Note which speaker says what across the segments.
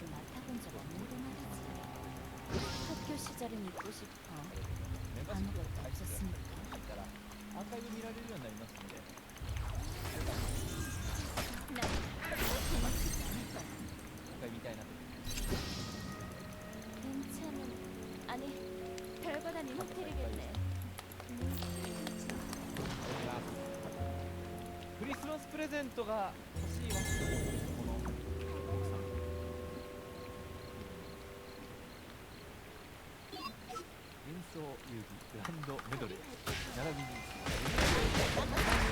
Speaker 1: 맛을 맡아본 적 없는데 말이지. 학교 시절은 잊고 싶어. 아무것도
Speaker 2: 없었으니까. 아까 이거
Speaker 1: 미라를 연나 이만 근데
Speaker 2: 괜찮은 아니 별거다 네 호텔이겠네.
Speaker 1: クリスマスプレゼントが遊戯グランドメドレー並びに。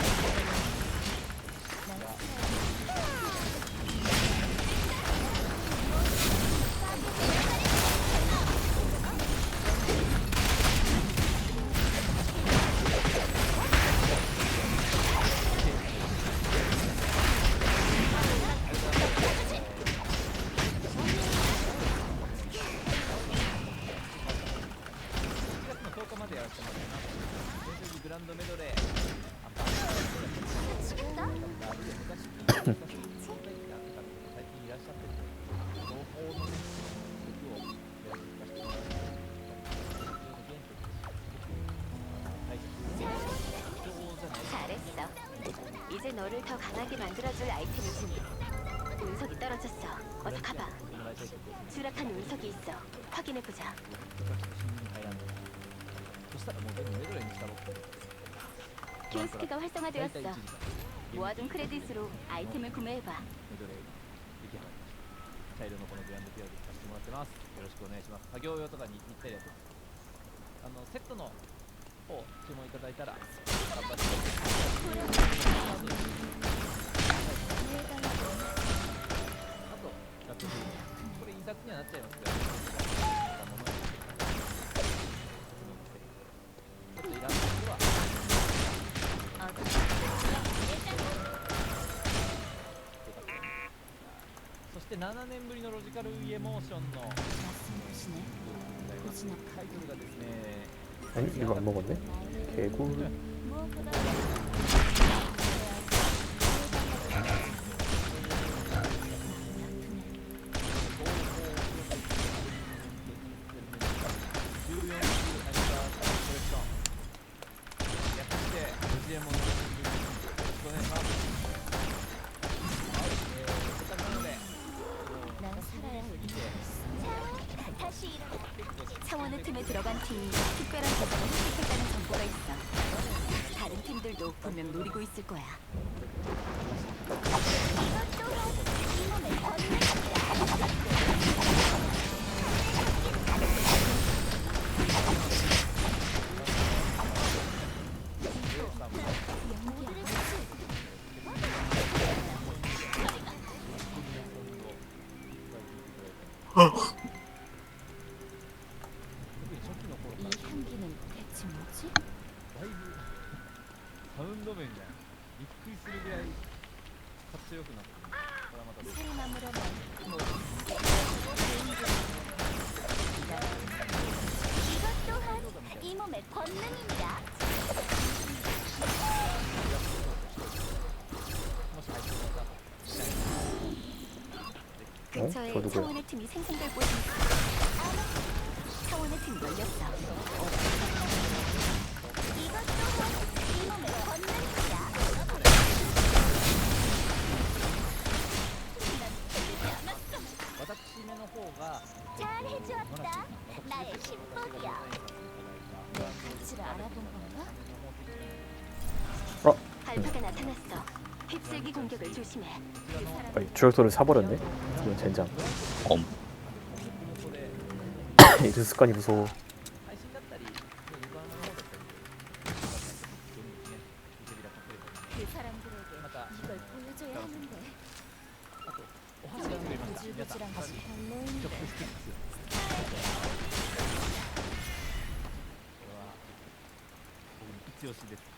Speaker 2: 널 더 강하게 만들어줄 아이템을 주니 그 운석이 떨어졌어. 어서 가봐. 추락한 운석이 있어. 확인해 보자. 키오스키가 활성화되었어. 모아둔 크레딧으로 아이템을 구매해봐.
Speaker 1: を注文いただいたら。頑張ってあと楽譜これ委託にはなっちゃいますけど。ちょっとイラストはそして7年ぶりのロジカルイエモーションのタイトルがですね
Speaker 3: 아니 이거 안 먹었네? 개굴
Speaker 2: 차원의 틈에 들어간 팀이 특별한 팀들도 분명 노리고 있을 거야. 근처에
Speaker 3: 저 누구야?
Speaker 2: 차원의 팀이 생성될 곳이 있어. 차원의 팀 열렸어.
Speaker 4: 이것 또한 이 몸의 본능입니다.
Speaker 1: 私めの方が
Speaker 4: 잘 해주었다. 나의 신복이야.
Speaker 2: 내 가치를 알아본 건가? 알파가 나타났어. 휩쓸기 공격을 조심해.
Speaker 3: 아, 주력소를 사버렸네. 이건 젠장. 엄. 이런 습관이 무서워.
Speaker 1: 지었습니다.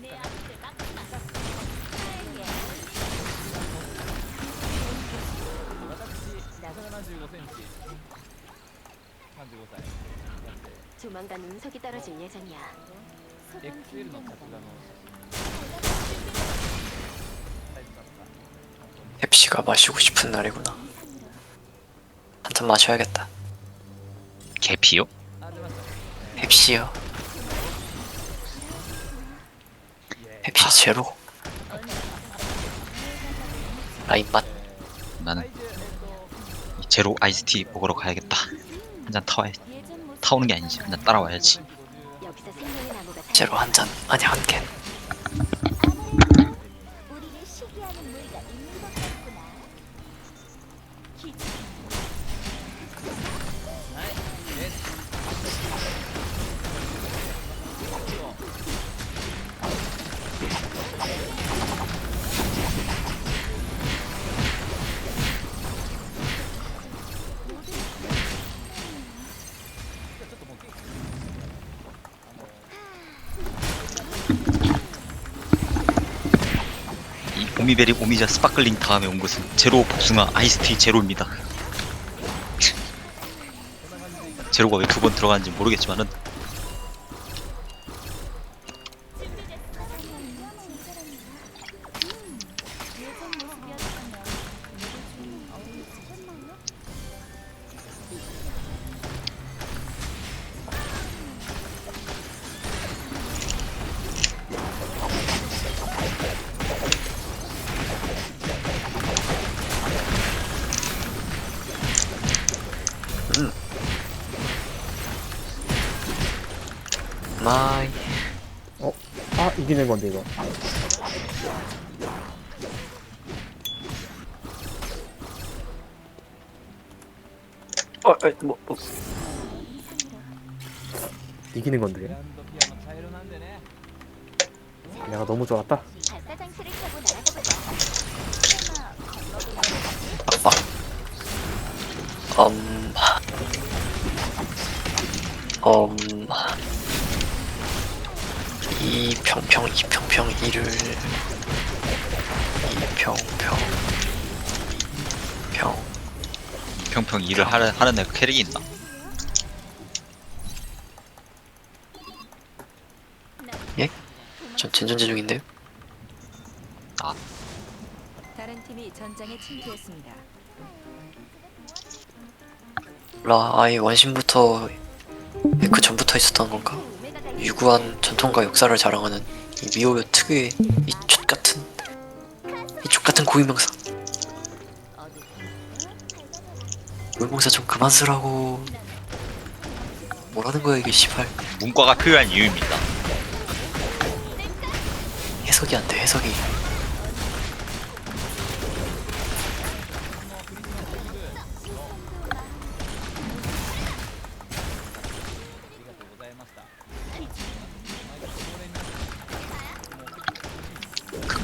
Speaker 4: 내 앞에 막지 마.
Speaker 1: 私、175センチ、35歳なんで、
Speaker 4: 조만간 운석이 떨어질 예정이야.
Speaker 1: XL の着画の写真、サイズだった。
Speaker 5: 펩시가 마시고 싶은 날이구나. 한 잔 마셔야겠다.
Speaker 6: 개피요?
Speaker 1: あ、出ました。
Speaker 5: 펩시요. 해피 제로. 아, 라인맛.
Speaker 6: 나는 제로 아이스티 먹으러 가야겠다. 한 잔 타와 타오는 게 아니지. 한 잔 따라와야지.
Speaker 5: 제로 한잔 아니 한캔.
Speaker 6: 오미베리 오미자 스파클링 다음에 온 것은 제로 복숭아 아이스티 제로입니다. 제로가 왜 두 번 들어가는지 모르겠지만은
Speaker 4: 마이 어?
Speaker 3: 아 이기는 건데 이거
Speaker 5: 어, 어, 뭐, 뭐. 어.
Speaker 3: 이기는 건데 내가 너무 좋았다
Speaker 4: 아,
Speaker 5: 아. 음. 평평 이 평평 이를 이 평평 평
Speaker 6: 평평 일을 하는, 하는 애가 캐릭이 있나?
Speaker 5: 전 전전제 중인데요.
Speaker 2: 다른 팀이 전장에 침투했습니다.
Speaker 5: 라 아예 원신부터 그 전부터 있었던 건가? 유구한 전통과 역사를 자랑하는 이 미호요 특유의 이 족 같은 이 족 같은 고유명사. 고유명사 좀 그만 쓰라고. 뭐라는 거야 이게 시발.
Speaker 6: 문과가 필요한 이유입니다.
Speaker 5: 해석이 안 돼 해석이.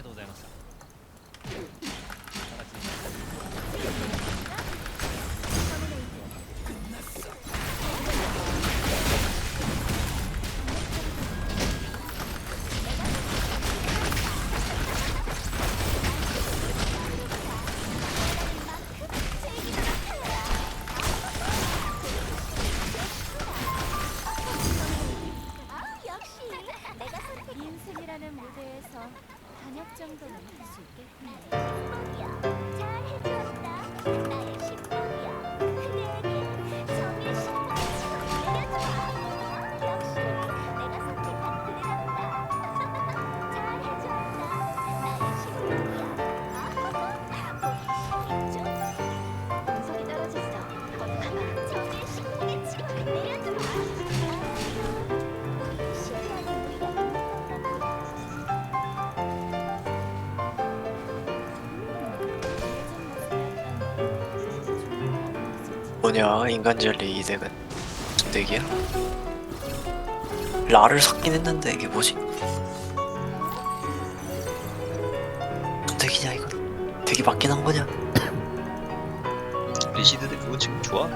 Speaker 1: ありがとうございました。
Speaker 5: 뭐냐 인간 젤리 이 덱은 무슨 덱이야? 라를 섞긴 했는데 이게 뭐지? 무슨 덱이냐 이건 덱이 맞긴 한 거냐?
Speaker 6: 리시드데 그거 지금 좋아?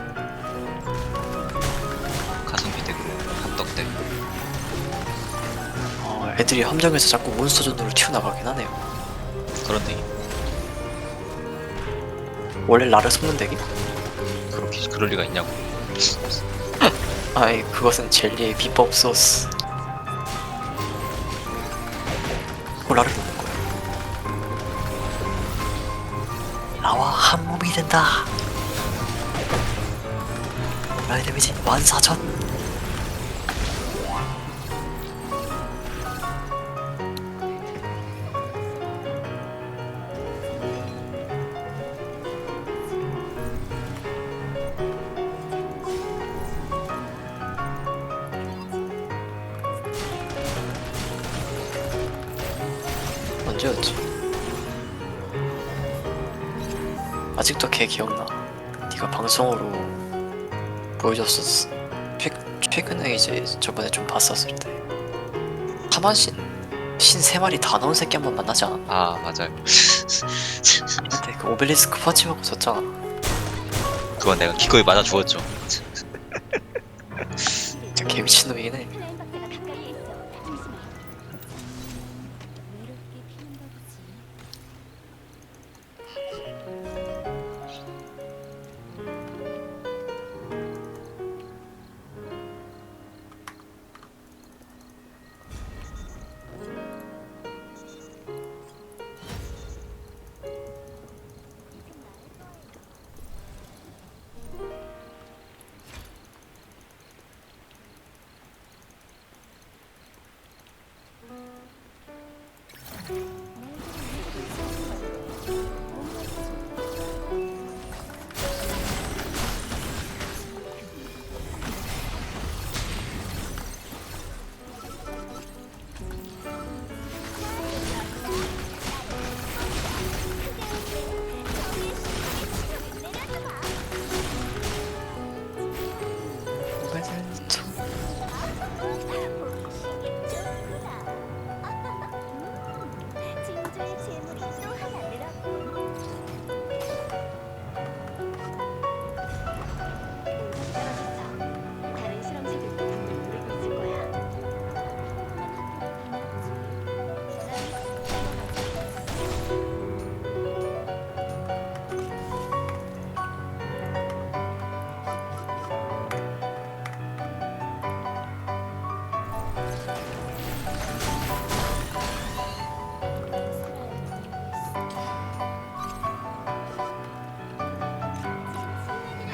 Speaker 6: 가성비 덱으로 합덕 덱
Speaker 5: 어, 애들이 함정에서 자꾸 몬스터존으로 튀어나가긴 하네요
Speaker 6: 그런 덱이
Speaker 5: 원래 라를 섞는 덱이?
Speaker 6: 그럴 리가 있냐고.
Speaker 5: 아이 그것은 젤리의 비법 소스. 뭐 콜라를 넣는 거야. 나와 한 몸이 된다. 라이 데미지 14,000. 방송으로 보여줬었어. 최, 최근에 이제 저번에 좀 봤었을 때 하만신 신세 마리 다 넣은 새끼 한 번 만나지 않았나?
Speaker 6: 아 맞아요
Speaker 5: 그때 그 오벨리스크 펀치 먹고 졌잖아.
Speaker 6: 그건 내가 기꺼이 맞아 주었죠
Speaker 5: 진짜 개 미친놈이긴 해.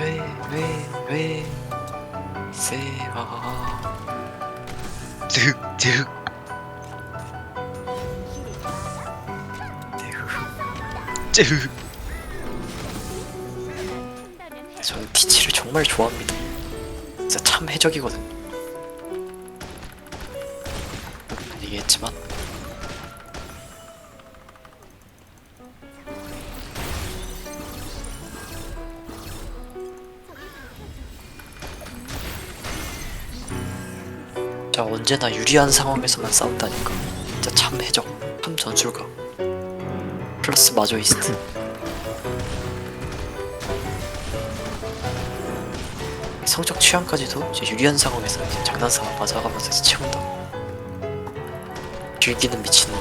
Speaker 5: 왜왜왜
Speaker 4: 한다면 해.
Speaker 5: 저는 티치를 정말 좋아합니다. 진짜 참 해적이거든. 얘기했지만 언제나 유리한 상황에서만 싸운다니까. 진짜 참 해적, 참 전술가. 플러스 마조이스트. 성적 취향까지도 이제 유리한 상황에서 이제 장난삼아 맞아가면서 채운다. 즐기는 미친놈.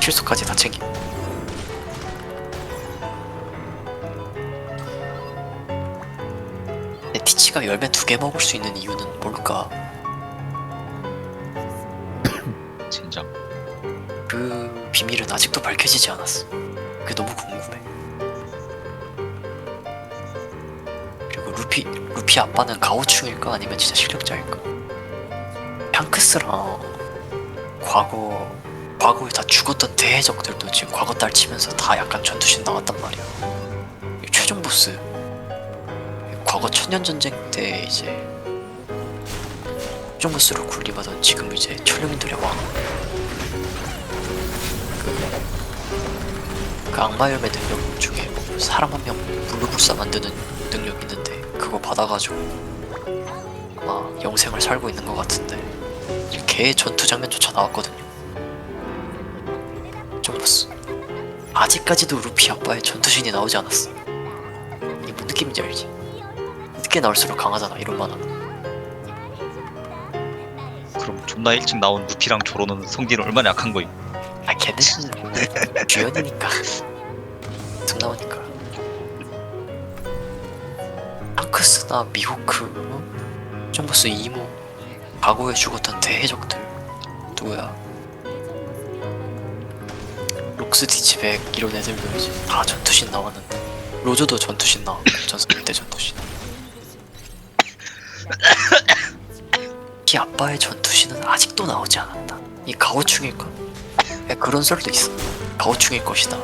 Speaker 5: 실수까지 다 챙김. 내 티치가 열매 두 개 먹을 수 있는 이유는 뭘까?
Speaker 6: 젠장
Speaker 5: 그 비밀은 아직도 밝혀지지 않았어. 그게 너무 궁금해. 그리고 루피 루피 아빠는 가오충일까 아니면 진짜 실력자일까? 샹크스랑 과거 과거에 다 죽었던 대해적들도 지금 과거 딸 치면서 다 약간 전투신 나왔단 말이야. 이 최종 보스 과거 천년 전쟁 때 이제 보스로 군림하던 지금 이제 천룡인들의 왕. 그 악마 열매 능력 중에 뭐 사람 한 명 물로불사 만드는 능력 있는데 그거 받아가지고 아마 영생을 살고 있는 것 같은데 걔의 전투 장면조차 나왔거든요. 점프스 아직까지도 루피 아빠의 전투신이 나오지 않았어. 이게 뭔 느낌인지 알지? 늦게 나올수록 강하잖아 이런 만화는.
Speaker 6: 존나 일찍 나온 루피랑 조로는 성질은 얼마나 약한 거임.
Speaker 5: 아 걔는 주연이니까. 등 나오니까. 앙크스나 미호크 어? 점버스 이모. 과거에 죽었던 대해적들. 누구야? 록스 디치백 이런 애들도 이제 다 전투신 나왔는데. 로저도 전투신 나왔고 전성기 때 전투신 이 아빠의 전투신은 아직도 나오지 않았다 이 가오충일까? 야, 그런 썰도 있어. 가오충일 것이다.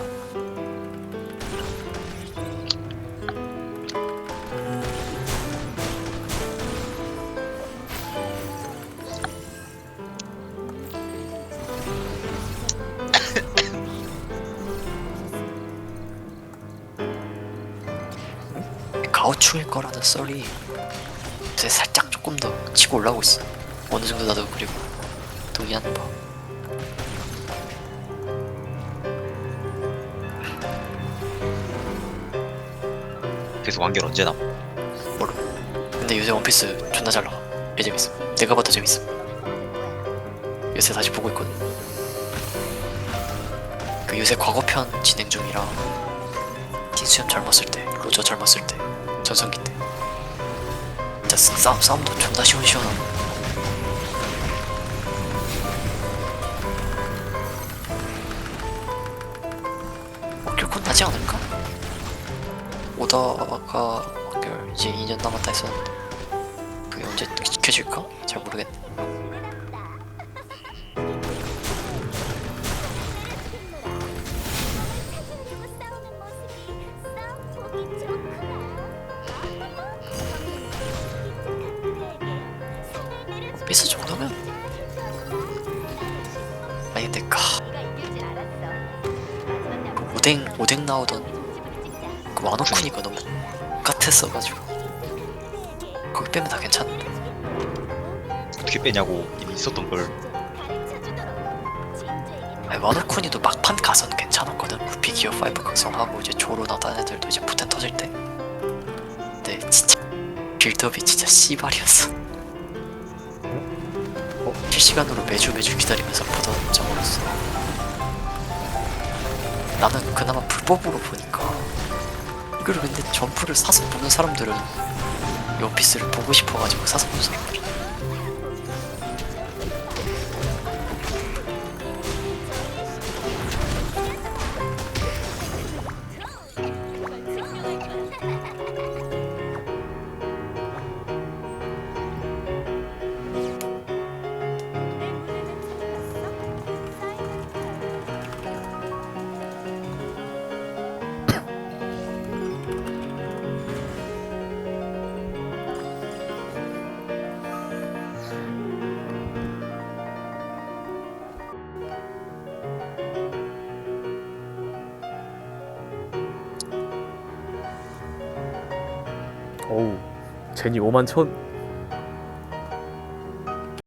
Speaker 5: 가오충일 거라는 썰이 이제 살짝 조금 더 치고 올라오고 있어. 어느 정도 나도 그리고 동의하는 바.
Speaker 6: 그래서 완결 언제 나
Speaker 5: 모르. 근데 요새 원피스 존나 잘 나와. 개 재밌어. 내가 봐도 재밌어. 요새 다시 보고 있거든. 그 요새 과거편 진행 중이라 틴수염 젊었을 때, 로저 젊었을 때, 전성기 때. 진짜 싸움 싸움도 존나 시원시원하고. 오다가 완결 이제 2년 남았다 했었는데 그게 언제 지켜질까? 잘 모르겠네. 비스 정도면? 아니 근데 까? 오뎅 오뎅 나오던 그 와노쿠니가 너무 같았어가지고. 거기 빼면 다 괜찮은데.
Speaker 6: 어떻게 빼냐고 이미 있었던 걸.
Speaker 5: 아니 와노쿠니도 막판 가선 괜찮았거든. 루피 기어 5 각성하고 이제 조로나 딴 애들도 이제 포텐 터질 때. 근데 진짜 빌드업이 진짜 씨발이었어. 실시간으로 매주 매주 기다리면서 보던 점으로서 나는 그나마 불법으로 보니까 이걸 근데 점프를 사서 보는 사람들은 이 원피스를 보고 싶어가지고 사서 보는 사람들이
Speaker 3: 제니 5만 천